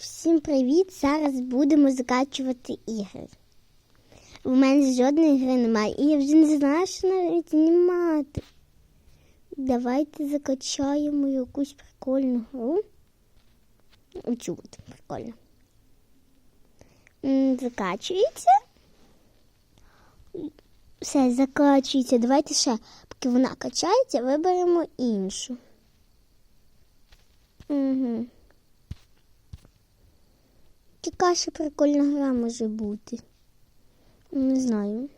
Всім привіт! Зараз будемо закачувати ігри. У мене жодної гри немає, і я вже не знаю, що навіть знімати. Давайте закачаємо якусь прикольну гру. Оцю от прикольно. Закачується. Все, закачується. Давайте ще, поки вона качається, виберемо іншу. Угу. Яка ще прикольна гра може бути? Не знаю.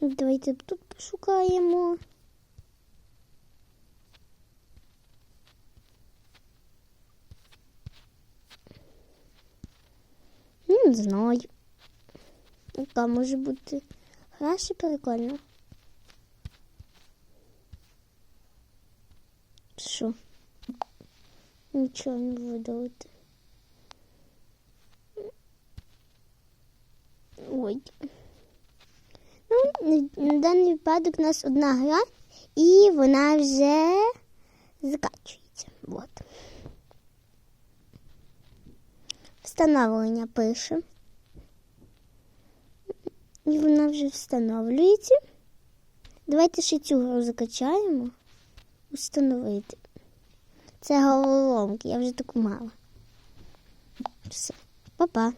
Давайте тут пошукаємо. Ну, Не знаю. Яка може бути гра ще прикольна? Що? Нічого не видалити. Ой. Ну, на, на даний випадок у нас одна гра, і вона вже закачується. От. Встановлення пише. І вона вже встановлюється. Давайте ще цю гру закачаємо. Установити. Це головоломки, я вже таку мала. Все, па-па.